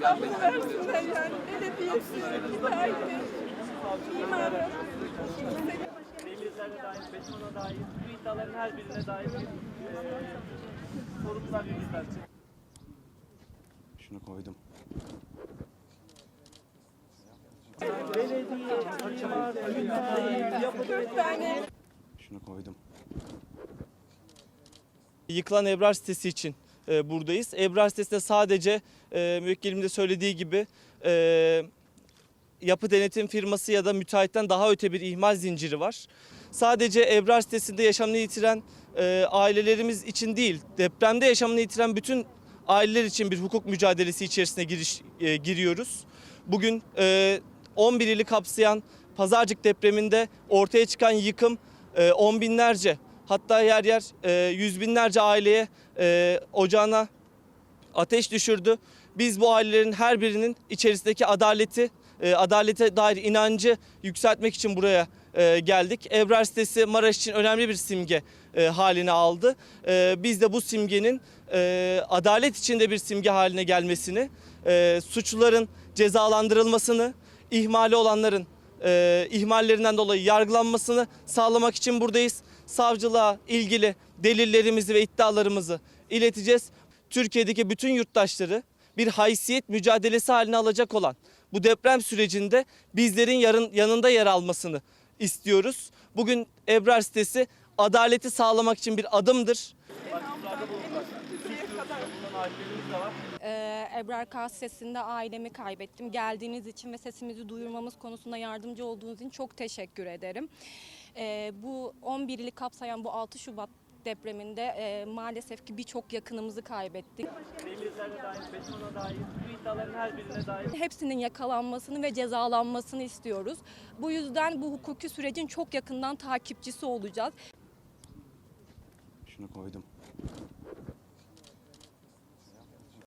Sabrı versinler yani. Belediyesi, sahibi, mimarı. Demirler'e dair, betona dair, bu iddiaların her birine dair bir e, sorumlular yükseltecek. Şunu koydum. Şunu koydum. Yıkılan Ebrar sitesi için e, buradayız. Ebrar sitesinde sadece e, müvekkilimin söylediği gibi e, yapı denetim firması ya da müteahhitten daha öte bir ihmal zinciri var. Sadece Ebrar sitesinde yaşamını yitiren e, ailelerimiz için değil, depremde yaşamını yitiren bütün aileler için bir hukuk mücadelesi içerisine giriş, e, giriyoruz. Bugün e, 11 ili kapsayan Pazarcık depreminde ortaya çıkan yıkım e, on binlerce hatta yer yer e, yüz binlerce aileye e, ocağına ateş düşürdü. Biz bu ailelerin her birinin içerisindeki adaleti, e, adalete dair inancı yükseltmek için buraya e, geldik. Ebrar sitesi Maraş için önemli bir simge e, haline aldı. E, biz de bu simgenin e, adalet içinde bir simge haline gelmesini, e, suçluların cezalandırılmasını, ihmali olanların e, ihmallerinden dolayı yargılanmasını sağlamak için buradayız. Savcılığa ilgili delillerimizi ve iddialarımızı ileteceğiz. Türkiye'deki bütün yurttaşları bir haysiyet mücadelesi haline alacak olan bu deprem sürecinde bizlerin yarın yanında yer almasını istiyoruz. Bugün Ebrar sitesi adaleti sağlamak için bir adımdır. Ee, Ebrar K sesinde ailemi kaybettim. Geldiğiniz için ve sesimizi duyurmamız konusunda yardımcı olduğunuz için çok teşekkür ederim. Ee, bu 11 ili kapsayan bu 6 Şubat depreminde e, maalesef ki birçok yakınımızı kaybettik. Demirler'e dair, betona dair, bu iddiaların her birine dair Hepsinin yakalanmasını ve cezalanmasını istiyoruz. Bu yüzden bu hukuki sürecin çok yakından takipçisi olacağız. Şunu koydum.